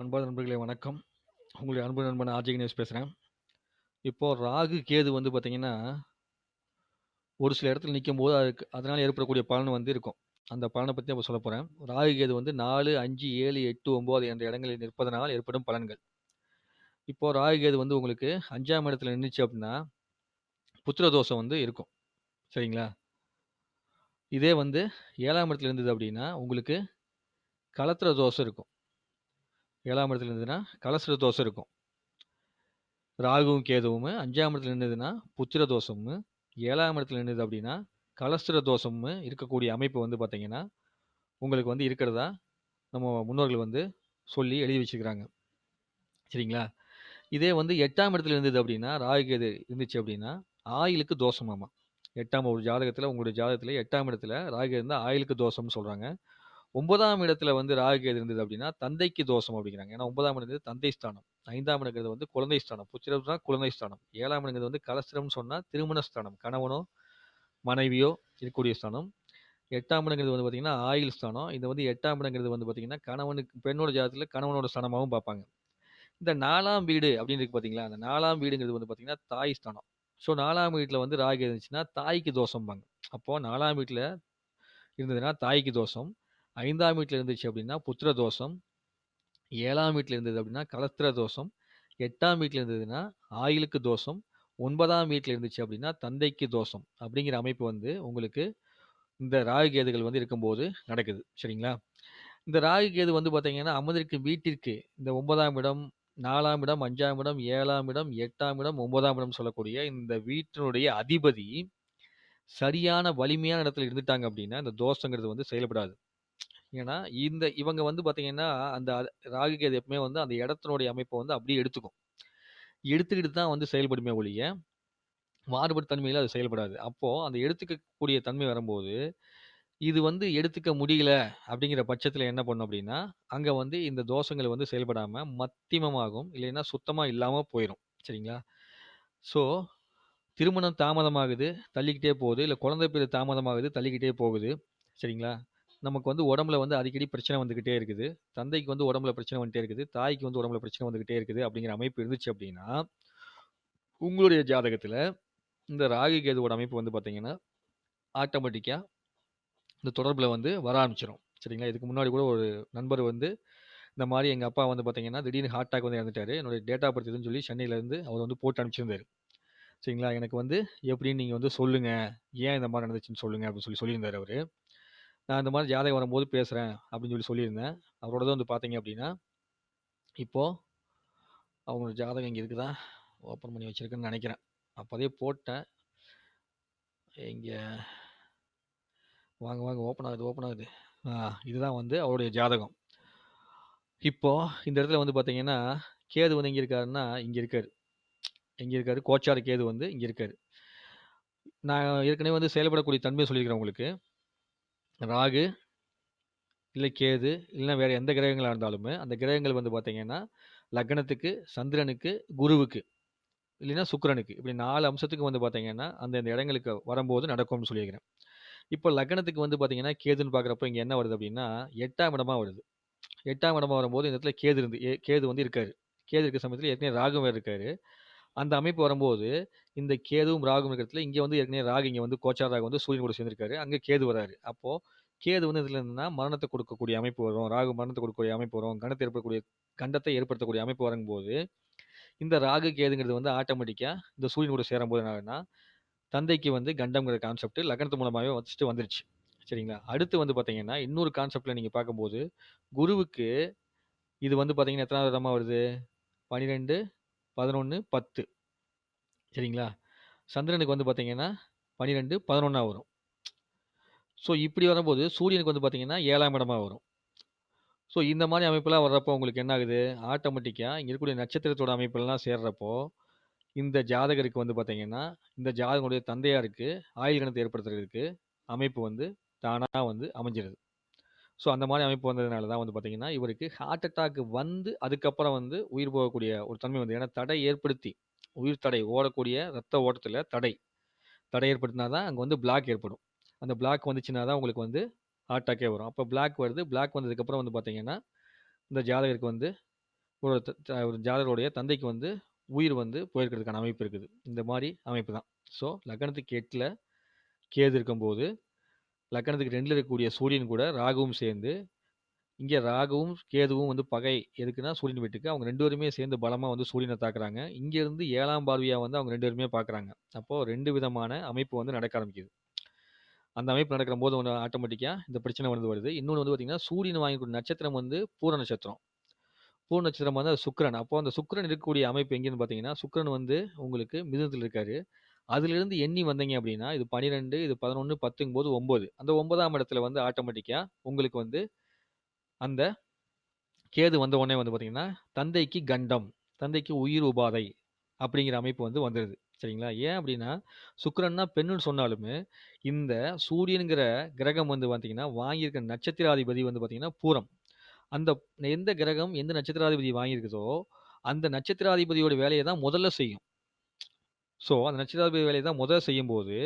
அன்பான நண்பர்களே வணக்கம். உங்களுடைய அன்பு நண்பன் ஆர்ஜே கணேஷ் பேசுகிறேன் இப்போது ராகு, கேது வந்து பார்த்திங்கன்னா ஒரு சில இடத்துல நிற்கும் போது அதுக்கு அதனால் ஏற்படக்கூடிய பலன் வந்து இருக்கும். அந்த பலனை பற்றி நம்ம சொல்ல போகிறேன் ராகு, கேது வந்து 4, 5, 7, 8, 9 என்ற இடங்களில் நிற்பதனால் ஏற்படும் பலன்கள். இப்போது ராகு, கேது வந்து உங்களுக்கு அஞ்சாம் இடத்துல நின்றுச்சு அப்படின்னா புத்திர தோஷம் வந்து இருக்கும். சரிங்களா? இதே வந்து ஏழாம் இடத்துல இருந்தது அப்படின்னா உங்களுக்கு கலத்திர தோஷம் இருக்கும். ஏழாம் இடத்துல இருந்ததுன்னா, கலசர தோஷம் இருக்கும். ராகுவும், கேதுவும் அஞ்சாம் இடத்துல நின்றுதுன்னா புத்திர தோஷமும் ஏழாம் இடத்துல நின்றுது அப்படின்னா கலஸ்திர தோஷமும் இருக்கக்கூடிய அமைப்பு வந்து பார்த்திங்கன்னா உங்களுக்கு வந்து இருக்கிறதா நம்ம முன்னோர்கள் வந்து சொல்லி எழுதி வச்சுக்கிறாங்க சரிங்களா? இதே வந்து எட்டாம் இடத்துல இருந்தது அப்படின்னா ராகு, கேது இருந்துச்சு அப்படின்னா ஆயிலுக்கு தோஷமாமா. எட்டாம் ஒரு ஜாதகத்தில் உங்களுடைய ஜாதகத்தில் எட்டாம் இடத்துல ராகு, இருந்தால் ஆயிலுக்கு தோஷம்னு சொல்கிறாங்க ஒன்பதாம் இடத்துல வந்து ராகு, கேது இருந்தது அப்படின்னா தந்தைக்கு தோஷம் அப்படிங்கிறாங்க ஏன்னா 9ஆம் இடம்ங்கிறது தந்தை ஸ்தானம். ஐந்தாம் இடங்கிறது வந்து குழந்தை ஸ்தானம். புச்சிரம்னா குழந்தை ஸ்தானம். ஏழாம் இடங்கிறது வந்து கலஸ்திரம்னு சொன்னால் திருமண ஸ்தானம். கணவனோ, மனைவியோ இருக்கக்கூடிய ஸ்தானம். எட்டாம் இடங்கிறது வந்து பார்த்தீங்கன்னா, ஆயுள் ஸ்தானம். இது வந்து எட்டாம் இடங்கிறது வந்து பார்த்தீங்கன்னா, கணவனுக்கு பெண்ணோட ஜாதத்தில் கணவனோட ஸ்தானமாகவும் பார்ப்பாங்க. இந்த நாலாம் வீடு அப்படின்னு இருக்கு பார்த்தீங்களா? அந்த நாலாம் வீடுங்கிறது வந்து பார்த்தீங்கன்னா, தாய் ஸ்தானம். ஸோ நாலாம் வீட்டில் வந்து ராகு, இருந்துச்சுன்னா, தாய்க்கு தோஷம்பாங்க. அப்போது நாலாம் வீட்டில் இருந்ததுன்னா தாய்க்கு தோஷம். ஐந்தாம் வீட்டில் இருந்துச்சு அப்படின்னா புத்திர தோஷம். ஏழாம் வீட்டில் இருந்தது அப்படின்னா கலத்திர தோஷம். எட்டாம் வீட்டில் இருந்ததுன்னா, ஆயிலுக்கு தோஷம். ஒன்பதாம் வீட்டில் இருந்துச்சு அப்படின்னா தந்தைக்கு தோஷம். அப்படிங்கிற அமைப்பு வந்து உங்களுக்கு இந்த ராகு, கேதுகள் வந்து இருக்கும்போது நடக்குது. சரிங்களா? இந்த ராகு, கேது வந்து பார்த்தீங்கன்னா, அமர்ந்திருக்கும் வீட்டிற்கு இந்த ஒன்பதாம் இடம், நாலாம் இடம், அஞ்சாம் இடம், ஏழாம் இடம், எட்டாம் இடம், ஒன்பதாம் இடம் சொல்லக்கூடிய இந்த வீட்டினுடைய அதிபதி சரியான வலிமையான இடத்துல இருந்துட்டாங்க அப்படின்னா இந்த தோஷங்கிறது வந்து செயல்படாது. ஏன்னா, இந்த இவங்க வந்து பார்த்தீங்கன்னா, அந்த ராகு, கேது எப்பவுமே வந்து அந்த இடத்தினுடைய அமைப்ப வந்து அப்படியே எடுத்துக்கும். எடுத்துக்கிட்டு தான் வந்து செயல்படுமே ஒழிய, மாறுபட்ட தன்மையில அது செயல்படாது. அப்போ அந்த எடுத்துக்கக்கூடிய தன்மை வரும்போது, இது வந்து எடுத்துக்க முடியல அப்படிங்கிற பட்சத்தில் என்ன பண்ணும் அப்படின்னா அங்க வந்து இந்த தோஷங்கள் வந்து செயல்படாம மத்திமமாகும். இல்லைன்னா சுத்தமா இல்லாம போயிரும். சரிங்களா? ஸோ, திருமணம் தாமதமாகுது, தள்ளிக்கிட்டே போகுது. இல்ல குழந்தை பிறகு தாமதமாகுது, தள்ளிக்கிட்டே போகுது. சரிங்களா? நமக்கு வந்து உடம்புல வந்து அடிக்கடி பிரச்சனை வந்துக்கிட்டே இருக்குது. தந்தைக்கு வந்து உடம்புல பிரச்சனை வந்துட்டே இருக்குது. தாய்க்கு வந்து உடம்புல பிரச்சனை வந்துகிட்டே இருக்குது அப்படிங்கிற அமைப்பு இருந்துச்சு அப்படின்னா உங்களுடைய ஜாதகத்தில் இந்த ராகு, கேதுவோட அமைப்பு வந்து பார்த்தீங்கன்னா, ஆட்டோமேட்டிக்காக இந்த தொடர்பில் வந்து வர ஆரம்பிச்சிடும் சரிங்களா? இதுக்கு முன்னாடி கூட ஒரு நண்பர் வந்து, இந்த மாதிரி எங்கள் அப்பா வந்து பார்த்தீங்கன்னா, திடீர்னு ஹார்ட் அட்டாக் வந்து இறந்துட்டாரு. என்னுடைய டேட் ஆஃப் பர்த் இதுன்னு சொல்லி சென்னையிலேருந்து அவர் வந்து போட்டு அனுப்பிச்சிருந்தாரு. சரிங்களா? எனக்கு வந்து எப்படின்னு நீங்கள் வந்து சொல்லுங்கள் ஏன் இந்த மாதிரி நடந்துச்சுன்னு சொல்லுங்கள் அப்படின்னு சொல்லி சொல்லியிருந்தார் அவர் நான் இந்த மாதிரி ஜாதகம் வரும்போது பேசுகிறேன் அப்படின்னு சொல்லி சொல்லியிருந்தேன். அவரோடது வந்து பார்த்தீங்க அப்படின்னா இப்போ அவங்களோட ஜாதகம் இங்கே இருக்குதா? ஓப்பன் பண்ணி வச்சிருக்கேன்னு நினைக்கிறேன் அப்போதே போட்டேன். இங்கே வாங்க, வாங்க. ஓப்பன் ஆகுது, ஓப்பன் ஆகுது. இதுதான் வந்து அவருடைய ஜாதகம். இப்போது இந்த இடத்துல வந்து பார்த்தீங்கன்னா, கேது வந்து எங்கே இருக்காருன்னா, இங்கே இருக்கார் எங்கே இருக்கார் கோச்சார கேது வந்து இங்கே இருக்கார் நான் ஏற்கனவே வந்து செயல்படக்கூடிய தன்மையை சொல்லியிருக்கிறேன் உங்களுக்கு. ராகு, இல்லை கேது, இல்லைன்னா வேறு எந்த கிரகங்களாக இருந்தாலுமே, அந்த கிரகங்கள் வந்து பார்த்தீங்கன்னா, லக்னத்துக்கு, சந்திரனுக்கு, குருவுக்கு, இல்லைன்னா சுக்கரனுக்கு இப்படி நாலு அம்சத்துக்கு வந்து பார்த்தீங்கன்னா, அந்தந்த இடங்களுக்கு வரும்போது நடக்கும்னு சொல்லியிருக்கிறேன். இப்போ லக்னத்துக்கு வந்து பார்த்தீங்கன்னா, கேதுன்னு பார்க்குறப்போ இங்கே என்ன வருது அப்படின்னா எட்டாம் இடமா வருது. எட்டாம் இடமா வரும்போது இந்த இடத்துல கேது இருந்து கேது வந்து இருக்காரு. கேது இருக்க சமயத்தில் ஏற்கனவே ராகு வேற இருக்காரு. அந்த அமைப்பு வரும்போது, இந்த கேதுவும், ராகும் இருக்கிறதுல இங்கே வந்து ஏற்கனவே ராகு இங்கே வந்து கோச்சார் ராகு வந்து சூரியன் கூட சேர்ந்திருக்காரு. அங்கே கேது வராரு. அப்போது கேது வந்து இதில் இருந்துன்னா மரணத்தை கொடுக்கக்கூடிய அமைப்பு வரும். ராகு மரணத்த கொடுக்கக்கூடிய அமைப்பு வரும். கணத்தை ஏற்படக்கூடிய கண்டத்தை ஏற்படுத்தக்கூடிய அமைப்பு வரும்போது, இந்த ராகு, கேதுங்கிறது வந்து ஆட்டோமேட்டிக்காக இந்த சூரியன் கூட சேரும்போது என்னன்னா தந்தைக்கு வந்து கண்டம்ங்கிற கான்செப்ட் லக்னத்து மூலமாகவே வச்சுட்டு வந்துருச்சு. சரிங்களா? அடுத்து வந்து பார்த்தீங்கன்னா, இன்னொரு கான்செப்டில் நீங்கள் பார்க்கும்போது, குருவுக்கு இது வந்து பார்த்தீங்கன்னா, எத்தனாவது இடமா வருது? 12, 11, 10 சரிங்களா? சந்திரனுக்கு வந்து பார்த்தீங்கன்னா, 12, 11ஆ வரும். ஸோ இப்படி வரும்போது, சூரியனுக்கு வந்து பார்த்தீங்கன்னா, ஏழாம் இடமாக வரும். ஸோ இந்த மாதிரி அமைப்பெல்லாம் வர்றப்போ உங்களுக்கு என்ன ஆகுது? ஆட்டோமேட்டிக்காக இங்கே இருக்கக்கூடிய நட்சத்திரத்தோட அமைப்பெல்லாம் சேர்றப்போ, இந்த ஜாதகருக்கு வந்து பார்த்தீங்கன்னா, இந்த ஜாதகனுடைய தந்தையாருக்கு ஆயுள் கணத்தை ஏற்படுத்துறதுக்கு அமைப்பு வந்து தானாக வந்து அமைஞ்சிருது. ஸோ அந்த மாதிரி அமைப்பு வந்ததுனால தான் வந்து பார்த்தீங்கன்னா, இவருக்கு ஹார்ட் அட்டாக் வந்து அதுக்கப்புறம் வந்து உயிர் போகக்கூடிய ஒரு தன்மை வந்து ஏன்னா தடை ஏற்படுத்தி, உயிர் தடை ஓடக்கூடிய ரத்த ஓட்டத்தில் தடை. தடை ஏற்படுத்தினா தான் அங்க வந்து பிளாக் ஏற்படும். அந்த பிளாக் வந்துச்சுன்னா தான் உங்களுக்கு வந்து ஹார்ட் அட்டாக்கே வரும். அப்ப பிளாக் வருது. பிளாக் வந்ததுக்கப்புறம் வந்து பார்த்தீங்கன்னா, இந்த ஜாதகருக்கு வந்து ஒரு த த ஒரு ஜாதகருடைய தந்தைக்கு வந்து உயிர் வந்து போயிருக்கிறதுக்கான அமைப்பு இருக்குது. இந்த மாரி அமைப்பு தான். ஸோ லக்னத்துக்கு 8ல கேது இருக்கும்போது, லக்னத்துக்கு ரெண்டில் இருக்கக்கூடிய சூரியன் கூட ராகுவும் சேர்ந்து, இங்கே ராகுவும், கேதுவும் வந்து பகை எதுக்குன்னா சூரியன் வீட்டுக்கு. அவங்க ரெண்டு பேருமே சேர்ந்து பலமாக வந்து சூரியனை தாக்குறாங்க. இங்கேருந்து ஏழாம் பார்வையாக வந்து அவங்க ரெண்டு பேருமே பார்க்குறாங்க. அப்போது ரெண்டு விதமான அமைப்பு வந்து நடக்க ஆரம்பிக்குது. அந்த அமைப்பு நடக்கிறம்போது ஒன்று ஆட்டோமேட்டிக்காக இந்த பிரச்சனை வந்து வருது. இன்னொன்று வந்து பார்த்தீங்கன்னா, சூரியன் வாங்கக்கூடிய நட்சத்திரம் வந்து பூர நட்சத்திரம். பூர நட்சத்திரம் வந்து அது சுக்கரன் அப்போ அந்த சுக்கரன் இருக்கக்கூடிய அமைப்பு எங்கேன்னு பார்த்தீங்கன்னா, சுக்கரன் வந்து உங்களுக்கு மிதுனத்தில இருக்காரு. அதிலிருந்து எண்ணி வந்தீங்க அப்படின்னா, இது 12, இது 11, 10ங்கும்போது 9. அந்த 9ஆம் இடத்துல வந்து ஆட்டோமேட்டிக்கா உங்களுக்கு வந்து அந்த கேது வந்த உடனே வந்து பார்த்தீங்கன்னா, தந்தைக்கு கண்டம், தந்தைக்கு உயிர் உபாதை அப்படிங்கிற அமைப்பு வந்து வந்துருது. சரிங்களா? ஏன் அப்படின்னா, சுக்கிரன்னா பெண்ணுன்னு சொன்னாலுமே, இந்த சூரியனுங்கிற கிரகம் வந்து பார்த்தீங்கன்னா, வாங்கியிருக்க நட்சத்திராதிபதி வந்து பார்த்தீங்கன்னா பூரம். அந்த எந்த கிரகம் எந்த நட்சத்திராதிபதி வாங்கியிருக்குதோ, அந்த நட்சத்திராதிபதியோட வேலைய தான் முதல்ல செய்யும். ஸோ, அந்த நட்சத்திர வேலைய தான் முதல் செய்யும்போது,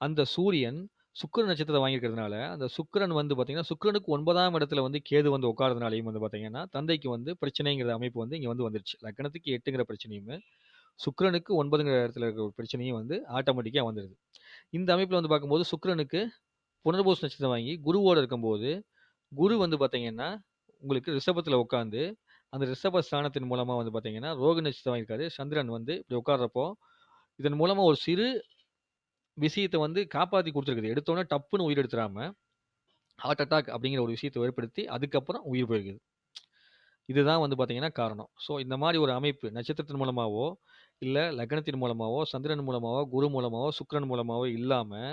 அந்த சூரியன் சுக்கிர நட்சத்திரத்த வாங்கியிருக்கிறதுனால, அந்த சுக்கிரன் வந்து பார்த்தீங்கன்னா, சுக்கிரனுக்கு 9ஆம் இடத்துல வந்து கேது வந்து உட்கார்றதுனாலயும் வந்து பார்த்தீங்கன்னா, தந்தைக்கு வந்து பிரச்சனைங்கிற அமைப்பு வந்து இங்க வந்து வந்துருச்சு. லக்னத்துக்கு 8ங்கிற பிரச்சனையுமே, சுக்கிரனுக்கு 9ங்கிற இடத்துல இருக்கிற ஒரு பிரச்சனையும் வந்து ஆட்டோமேட்டிக்கா வந்துருது. இந்த அமைப்புல வந்து பார்க்கும்போது சுக்கிரனுக்கு புனர்பூச நட்சத்திரம் வாங்கி குருவோட இருக்கும்போது, குரு வந்து பார்த்தீங்கன்னா, உங்களுக்கு ரிஷபத்தில உட்கார்ந்து, அந்த ரிஷப ஸ்தானத்தின் மூலமா வந்து பார்த்தீங்கன்னா, ரோகிணி நட்சத்திரம் வாங்கியிருக்காரு. சந்திரன் வந்து இப்படி உட்கார்றப்போ, இதன் மூலமாக ஒரு சிறு விஷயத்தை வந்து காப்பாற்றி கொடுத்துருக்குது எடுத்தோன்னே டப்புன்னு உயிர் எடுத்துடாமல் ஹார்ட் அட்டாக் அப்படிங்கிற ஒரு விஷயத்தை ஏற்படுத்தி, அதுக்கப்புறம் உயிர் போயிருக்குது. இதுதான் வந்து பார்த்தீங்கன்னா காரணம். ஸோ, இந்த மாதிரி ஒரு அமைப்பு நட்சத்திரத்தின் மூலமாகவோ இல்லை லக்னத்தின் மூலமாகவோ சந்திரன் மூலமாகவோ குரு மூலமாகவோ சுக்கிரன் மூலமாகவோ இல்லாமல்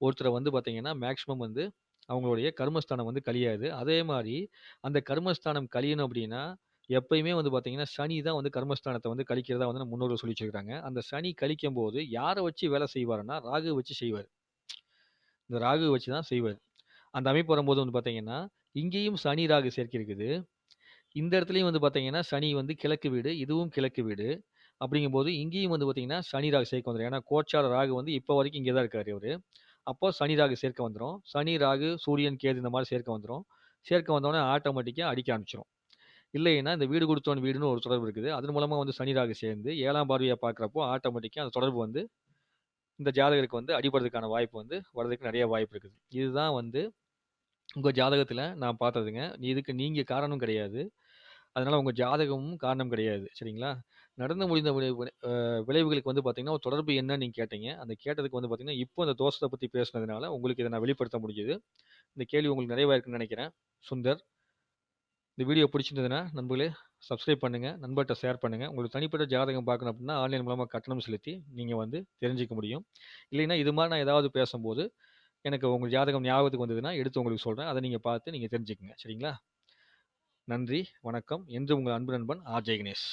ஒருத்தரை வந்து பார்த்தீங்கன்னா, மேக்ஸிமம் வந்து அவங்களுடைய கர்மஸ்தானம் வந்து கழியாது. அதே மாதிரி அந்த கர்மஸ்தானம் கழியணும் அப்படின்னா, எப்பயுமே வந்து பார்த்தீங்கன்னா, சனி தான் வந்து கர்மஸ்தானத்த வந்து கழிக்கிறதா வந்து நம்ம முன்னோர்கள் சொல்லி வச்சிருக்காங்க. அந்த சனி கழிக்கும்போது யார வச்சு வேலை செய்வாருன்னா, ராகுவ வச்சு செய்வாரு. இந்த ராகுவ வச்சு தான் செய்வாரு. அந்த அமைப்பு வரும்போது வந்து பார்த்தீங்கன்னா, இங்கேயும் சனி, ராகு சேர்க்கை இருக்குது. இந்த இடத்துலயும் வந்து பார்த்தீங்கன்னா, சனி வந்து கிழக்கு வீடு, இதுவும் கிழக்கு வீடு. அப்படிங்கும்போது இங்கேயும் வந்து பார்த்தீங்கன்னா, சனி, ராகு சேர்க்கை வந்துரும். ஏன்னா, கோச்சார ராகு வந்து இப்போ வரைக்கும் இங்கே தான் இருக்காரு அவர் அப்போ சனி, ராகு சேர்க்கை வந்துரும். சனி, ராகு, சூரியன், கேது இந்த மாரி சேர்க்கை வந்துரும். சேர்க்கை வந்தோனே ஆட்டோமேட்டிக்கா அடிக்க ஆரம்பிச்சுரும். இல்லைன்னா, இந்த வீடு குடுத்தோன் வீடுன்னு ஒரு தொடர்பு இருக்குது. அதன் மூலமா வந்து சனி, ராகு சேர்ந்து ஏழாம் பார்வையை பார்க்குறப்போ ஆட்டோமேட்டிக்காக அந்த தொடர்பு வந்து இந்த ஜாதகருக்கு வந்து அடிபடுறதுக்கான வாய்ப்பு வந்து வர்றதுக்கு நிறைய வாய்ப்பு இருக்குது. இதுதான் வந்து உங்கள் ஜாதகத்தில் நான் பார்த்ததுங்க. இதுக்கு நீங்கள் காரணம் கிடையாது. அதனால் உங்கள் ஜாதகமும் காரணம் கிடையாது. சரிங்களா? நடந்து முடிந்த விளைவுகளுக்கு வந்து பார்த்தீங்கன்னா, ஒரு தொடர்பு என்னன்னு நீங்கள் கேட்டீங்க. அந்த கேட்டதுக்கு வந்து பார்த்தீங்கன்னா, இப்போ அந்த தோஷத்தை பற்றி பேசுனதுனால உங்களுக்கு இதை நான் வெளிப்படுத்த முடியுது இந்த கேள்வி உங்களுக்கு நிறைவா இருக்குன்னு நினைக்கிறேன் சுந்தர். இந்த வீடியோ பிடிச்சிருந்ததுன்னா, நண்பர்களே சப்ஸ்கிரைப் பண்ணுங்கள் நண்பர்கிட்ட ஷேர் பண்ணுங்கள் உங்களுக்கு தனிப்பட்ட ஜாதகம் பார்க்கணும் அப்படின்னா, ஆன்லைன் மூலமாக கட்டணம் செலுத்தி நீங்கள் வந்து தெரிஞ்சுக்க முடியும். இல்லைன்னா, இது மாதிரி நான் ஏதாவது பேசும்போது எனக்கு உங்கள் ஜாதகம் ஞாபகத்துக்கு வந்ததுன்னா, எடுத்து உங்களுக்கு சொல்கிறேன் அதை நீங்கள் பார்த்து நீங்கள் தெரிஞ்சுக்கங்க. சரிங்களா? நன்றி, வணக்கம். என்று உங்கள் அன்பு நண்பன் ஆர். ஜெய் கணேஷ்.